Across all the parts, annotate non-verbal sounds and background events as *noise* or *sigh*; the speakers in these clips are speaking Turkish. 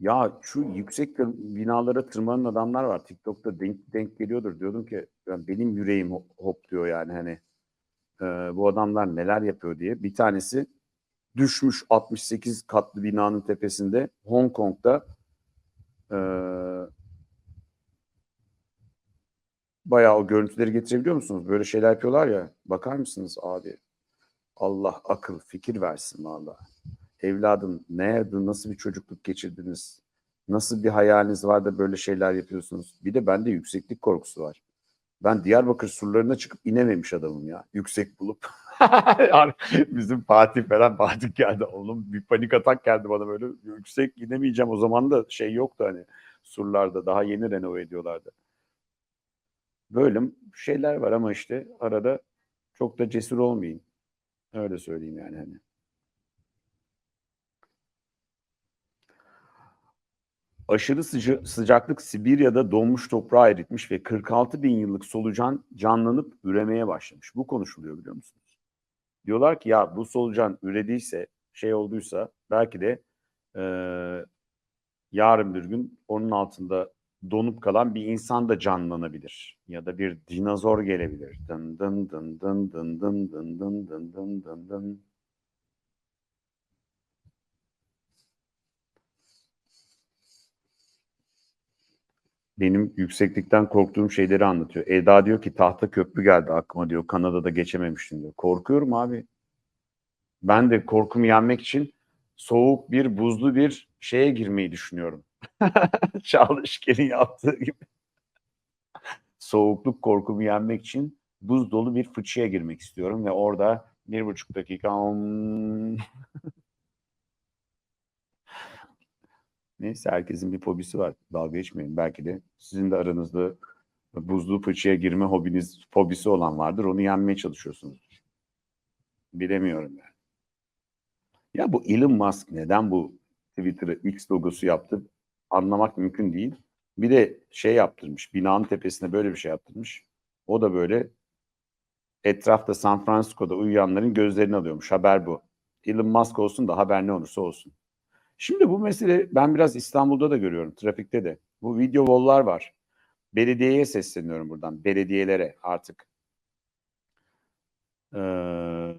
Ya şu yüksek binalara tırmanan adamlar var. TikTok'ta denk, denk geliyordur. Diyordum ki "Ya benim yüreğim hop, hop diyor yani hani. Ee, bu adamlar neler yapıyor diye. Bir tanesi düşmüş 68 katlı binanın tepesinde Hong Kong'da ee, bayağı o görüntüleri getirebiliyor musunuz? Böyle şeyler yapıyorlar ya. Bakar mısınız abi? Allah akıl, fikir versin vallahi. Evladım nerede, nasıl bir çocukluk geçirdiniz? Nasıl bir hayaliniz var da böyle şeyler yapıyorsunuz? Bir de bende yükseklik korkusu var. Ben Diyarbakır surlarına çıkıp inememiş adamım ya. Yüksek bulup. *laughs* Bizim Fatih falan Fatih geldi. Oğlum bir panik atak geldi bana böyle. Yüksek inemeyeceğim. O zaman da şey yoktu hani surlarda. Daha yeni renove ediyorlardı. Böyle şeyler var ama işte arada çok da cesur olmayın. Öyle söyleyeyim yani hani. Aşırı sıca- sıcaklık Sibirya'da donmuş toprağı eritmiş ve 46 bin yıllık solucan canlanıp üremeye başlamış. Bu konuşuluyor biliyor musunuz? Diyorlar ki ya bu solucan ürediyse, şey olduysa belki de eee, yarın bir gün onun altında donup kalan bir insan da canlanabilir. Ya da bir dinozor gelebilir. Dın dın dın dın dın dın dın dın dın dın dın dın. Benim yükseklikten korktuğum şeyleri anlatıyor. Eda diyor ki tahta köprü geldi aklıma diyor. Kanada'da geçememiştim diyor. Korkuyorum abi. Ben de korkumu yenmek için soğuk bir, buzlu bir şeye girmeyi düşünüyorum. *laughs* Çalışken'in yaptığı gibi. Soğukluk korkumu yenmek için buz dolu bir fıçıya girmek istiyorum ve orada bir buçuk dakika Neyse herkesin bir fobisi var. Dalga geçmeyin. Belki de sizin de aranızda buzlu fıçıya girme hobiniz, fobisi olan vardır. Onu yenmeye çalışıyorsunuz. Bilemiyorum yani. Ya bu Elon Musk neden bu Twitter'ı X logosu yaptı anlamak mümkün değil. Bir de şey yaptırmış. Binanın tepesine böyle bir şey yaptırmış. O da böyle etrafta San Francisco'da uyuyanların gözlerini alıyormuş. Haber bu. Elon Musk olsun da haber ne olursa olsun. Şimdi bu mesele ben biraz İstanbul'da da görüyorum, trafikte de. Bu video wall'lar var. Belediyeye sesleniyorum buradan, belediyelere artık. Ee,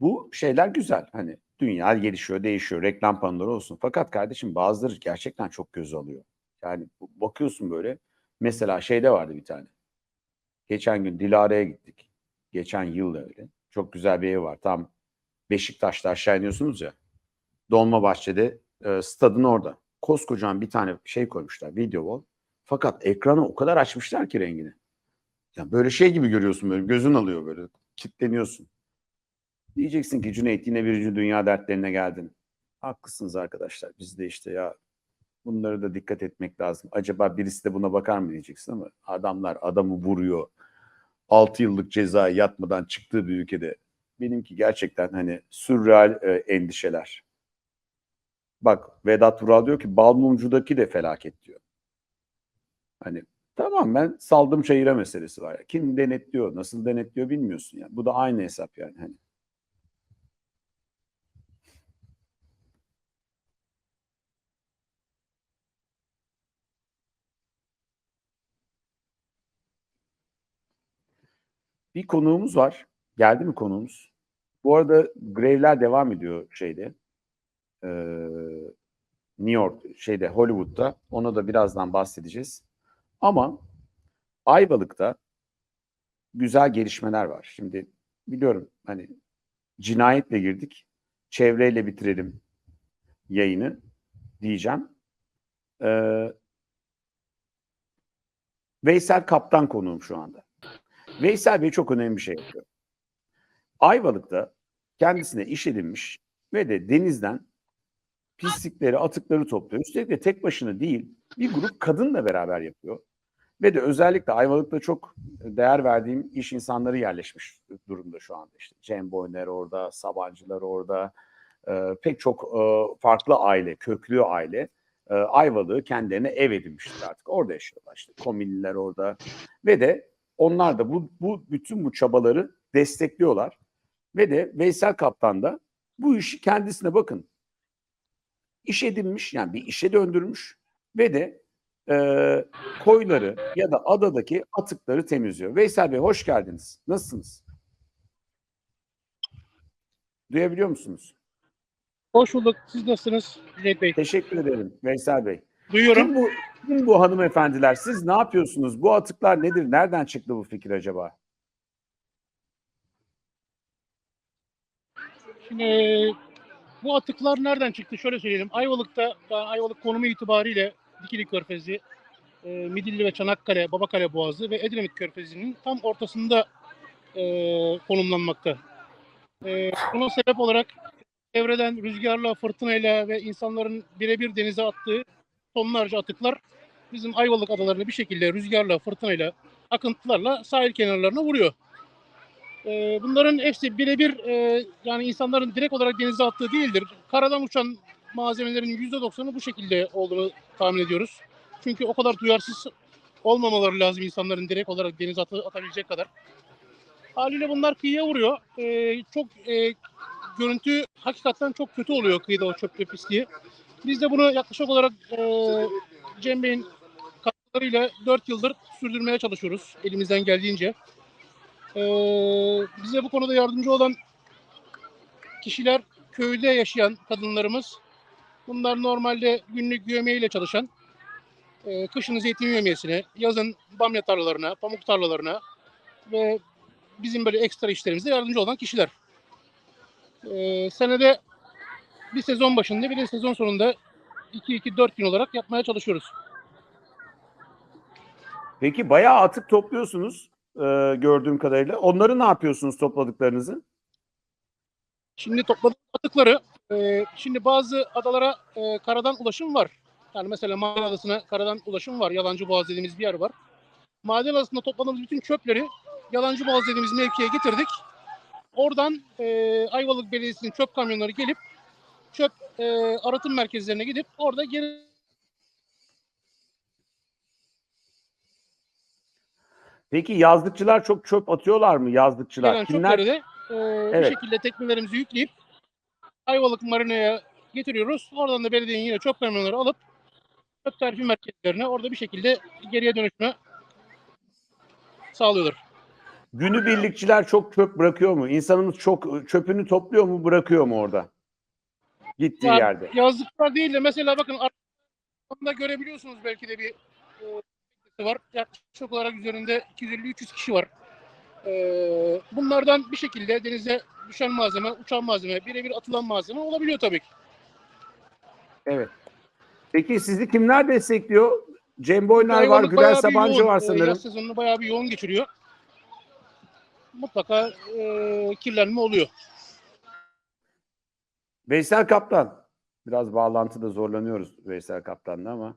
bu şeyler güzel. Hani dünya gelişiyor, değişiyor, reklam panoları olsun. Fakat kardeşim bazıları gerçekten çok göz alıyor. Yani bakıyorsun böyle. Mesela şeyde vardı bir tane. Geçen gün Dilara'ya gittik. Geçen yıl da öyle. Çok güzel bir ev var. Tam Beşiktaş'ta aşağı iniyorsunuz ya. Dolmabahçe'de e, stadın orada. Koskocaman bir tane şey koymuşlar video wall. Fakat ekranı o kadar açmışlar ki rengini. Yani böyle şey gibi görüyorsun böyle gözün alıyor böyle kitleniyorsun. Diyeceksin ki Cüneyt yine birinci dünya dertlerine geldin. Haklısınız arkadaşlar. Biz de işte ya bunları da dikkat etmek lazım. Acaba birisi de buna bakar mı diyeceksin ama adamlar adamı vuruyor. 6 yıllık ceza yatmadan çıktığı bir ülkede benimki gerçekten hani sürreal e, endişeler. Bak Vedat Vural diyor ki Balmumcu'daki de felaket diyor. Hani tamam ben saldım çayıra meselesi var. Ya. Kim denetliyor, nasıl denetliyor bilmiyorsun yani. Bu da aynı hesap yani. Hani. Bir konuğumuz var. Geldi mi konuğumuz? Bu arada grevler devam ediyor şeyde. Ee, New York şeyde Hollywood'da ona da birazdan bahsedeceğiz. Ama Ayvalık'ta güzel gelişmeler var. Şimdi biliyorum hani cinayetle girdik. Çevreyle bitirelim yayını diyeceğim. Ee, Veysel Kaptan konuğum şu anda. Veysel Bey çok önemli bir şey yapıyor. Ayvalık'ta kendisine iş edinmiş ve de denizden pislikleri, atıkları topluyor. Üstelik de tek başına değil, bir grup kadınla beraber yapıyor. Ve de özellikle Ayvalık'ta çok değer verdiğim iş insanları yerleşmiş durumda şu anda. İşte Cem Boyner orada, Sabancılar orada, e, pek çok e, farklı aile, köklü aile e, Ayvalık'ı kendilerine ev edinmişler artık. Orada yaşıyorlar işte. Komünliler orada. Ve de onlar da bu, bu bütün bu çabaları destekliyorlar. Ve de Veysel Kaptan da bu işi kendisine bakın iş edinmiş yani bir işe döndürmüş ve de e, koyları ya da adadaki atıkları temizliyor. Veysel Bey hoş geldiniz. Nasılsınız? Duyabiliyor musunuz? Hoş bulduk. Siz nasılsınız Cüneyt Bey? Teşekkür ederim Veysel Bey. Duyuyorum. Kim bu, kim bu hanımefendiler? Siz ne yapıyorsunuz? Bu atıklar nedir? Nereden çıktı bu fikir acaba? Şimdi bu atıklar nereden çıktı? Şöyle söyleyelim. Ayvalık'ta, ben Ayvalık konumu itibariyle Dikili Körfezi, e, Midilli ve Çanakkale, Babakale Boğazı ve Edremit Körfezi'nin tam ortasında e, konumlanmakta. E, buna sebep olarak çevreden rüzgarla, fırtınayla ve insanların birebir denize attığı tonlarca atıklar bizim Ayvalık adalarını bir şekilde rüzgarla, fırtınayla, akıntılarla sahil kenarlarına vuruyor. Ee, bunların hepsi birebir e, yani insanların direkt olarak denize attığı değildir. Karadan uçan malzemelerin %90'ı bu şekilde olduğunu tahmin ediyoruz. Çünkü o kadar duyarsız olmamaları lazım insanların direkt olarak denize atı- atabilecek kadar. Haliyle bunlar kıyıya vuruyor. Ee, çok e, görüntü hakikaten çok kötü oluyor kıyıda o çöp pisliği. Biz de bunu yaklaşık olarak e, Cem Bey'in katkılarıyla 4 yıldır sürdürmeye çalışıyoruz elimizden geldiğince. Ee, bize bu konuda yardımcı olan kişiler köyde yaşayan kadınlarımız. Bunlar normalde günlük yövmeyle çalışan, e, kışın zeytin yövmiyesine, yazın bamya tarlalarına, pamuk tarlalarına ve bizim böyle ekstra işlerimize yardımcı olan kişiler. Ee, senede bir sezon başında bir de sezon sonunda 2-2-4 gün olarak yapmaya çalışıyoruz. Peki bayağı atık topluyorsunuz e, gördüğüm kadarıyla. Onları ne yapıyorsunuz topladıklarınızı? Şimdi topladığımız atıkları, e, şimdi bazı adalara e, karadan ulaşım var. Yani mesela Maden Adası'na karadan ulaşım var. Yalancı Boğaz dediğimiz bir yer var. Maden Adası'nda topladığımız bütün çöpleri Yalancı Boğaz dediğimiz mevkiye getirdik. Oradan e, Ayvalık Belediyesi'nin çöp kamyonları gelip çöp e, arıtım merkezlerine gidip orada geri Peki yazlıkçılar çok çöp atıyorlar mı yazlıkçılar? gelen Kimler? çöpleri de e, Evet. bir şekilde teknelerimizi yükleyip Ayvalık Marina'ya getiriyoruz. Oradan da belediyenin yine çöp kamyonları alıp çöp tarifi merkezlerine orada bir şekilde geriye dönüşme sağlıyorlar. Günübirlikçiler çok çöp bırakıyor mu? İnsanımız çok çöpünü topluyor mu bırakıyor mu orada? Gittiği Yani yerde. Yazlıklar değil de mesela bakın arkamda görebiliyorsunuz belki de bir e, var. Yaklaşık olarak üzerinde 250-300 kişi var. E, bunlardan bir şekilde denize düşen malzeme, uçan malzeme, birebir atılan malzeme olabiliyor tabii ki. Evet. Peki sizi kimler destekliyor? Cem Boynar var, bir Sabancı yoğun, var e, sanırım. Yaz sezonunu bayağı bir yoğun geçiriyor. Mutlaka e, kirlenme oluyor. Veysel Kaptan. Biraz bağlantıda zorlanıyoruz Veysel Kaptan'la ama.